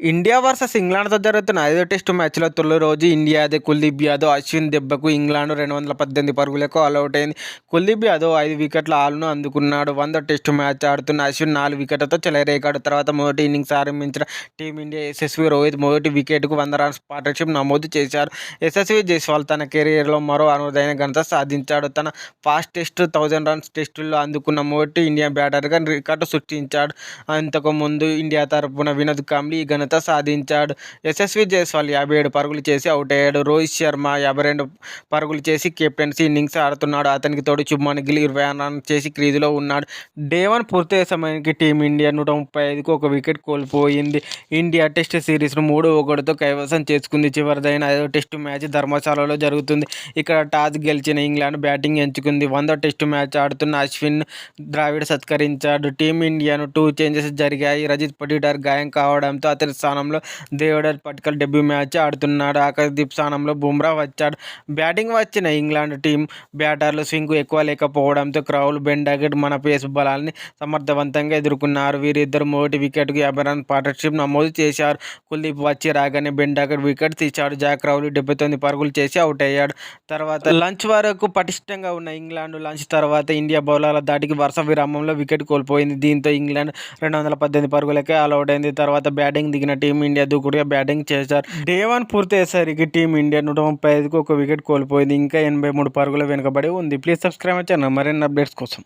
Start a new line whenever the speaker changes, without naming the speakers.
India versus ఇంగ్లాండ్తో జరుగుతున్న ఐదో test మ్యాచ్లో తొలి రోజు ఇండియాదే కుల్దీప్ యాదవ్ అశ్విన్ దెబ్బకు ఇంగ్లాండ్ రెండు వందల పద్దెనిమిది పరుగులకు ఆల్అవుట్ అయింది. కుల్దీప్ యాదవ్ ఐదు వికెట్ల ఆల్ను అందుకున్నాడు. వంద టెస్టు మ్యాచ్ ఆడుతున్న అశ్విన్ నాలుగు వికెట్లతో చెలరేగాడు. తర్వాత మొదటి ఇన్నింగ్స్ ఆరంభించిన టీమిండియా యశస్వి రోహిత్ మొదటి వికెట్కు వంద రన్స్ పార్ట్నర్షిప్ నమోదు చేశారు. యశస్వి జైస్వాల్ తన కెరీర్లో మరో అరుదైన ఘనత సాధించాడు. తన ఫాస్ట్ టెస్ట్ థౌజండ్ రన్స్ టెస్టుల్లో అందుకున్న మొదటి ఇండియా బ్యాటర్గా రికార్డు సృష్టించాడు. అంతకు ముందు ఇండియా తరపున వినోద్ కాంబ్లీ ఈ ఘనత సాధించాడు. యశస్వి జైస్వాల్ యాభై ఏడు పరుగులు చేసి అవుట్ అయ్యాడు రోహిత్ శర్మ యాభై రెండు పరుగులు చేసి కెప్టెన్సీ ఇన్నింగ్స్ ఆడుతున్నాడు. అతనికి తోడు శుభ్మన్ గిల్ ఇరవై రన్ చేసి క్రీజులో ఉన్నాడు. డే వన్ పూర్తయ్యే సమయానికి టీమిండియా నూట ముప్పై ఐదుకు ఒక వికెట్ కోల్పోయింది. ఇండియా టెస్ట్ సిరీస్ను మూడు ఒకటితో కైవసం చేసుకుంది. చివరిదైన ఐదో టెస్ట్ మ్యాచ్ ధర్మశాలలో జరుగుతుంది. ఇక్కడ టాస్ గెలిచిన ఇంగ్లాండ్ బ్యాటింగ్ ఎంచుకుంది. వంద టెస్ట్ మ్యాచ్ ఆడుతున్న అశ్విన్ ద్రావిడ్ సత్కరించాడు. టీమిండియాను టూ చేంజెస్ జరిగాయి. రజిత్ పటీదార్ గాయం కావడంతో అతని స్థానంలో దేవడర్ పట్కల్ డెబ్యూ మ్యాచ్ ఆడుతున్నాడు. ఆకాశదీప్ స్థానంలో బుమ్రా వచ్చాడు. బ్యాటింగ్ వచ్చిన ఇంగ్లాండ్ టీం బ్యాటర్లు స్వింగ్ ఎక్కువ లేకపోవడంతో క్రౌల్ బెండాగెట్ మన పేస్ బలాన్ని సమర్థవంతంగా ఎదుర్కొన్నారు. వీరిద్దరు మొదటి వికెట్కు యాభై రన్ పార్ట్నర్షిప్ నమోదు చేశారు. కుల్దీప్ వచ్చి రాగానే బెండాగెట్ వికెట్ తీశాడు. జాక్ రౌలీ డెబ్బై తొమ్మిది పరుగులు చేసి అవుట్ అయ్యాడు. తర్వాత లంచ్ వరకు పటిష్టంగా ఉన్న ఇంగ్లాండ్ లంచ్ తర్వాత ఇండియా బౌలర్ల దాటికి వరుస విరామంలో వికెట్ కోల్పోయింది. దీంతో ఇంగ్లాండ్ రెండు వందల పద్దెనిమిది పరుగులకే ఆల్అౌట్ అయింది. తర్వాత బ్యాటింగ్ దిగిన టీమిండియా దూకుడుగా బ్యాటింగ్ చేశారు. డే వన్ పూర్తయ్యేసరికి టీమిండియా నూట ముప్పై ఐదుకు ఒక వికెట్ కోల్పోయింది. ఇంకా ఎనభై మూడు పరుగుల వెనుకబడి ఉంది. Please subscribe channel. మరిన్ని అప్డేట్స్ కోసం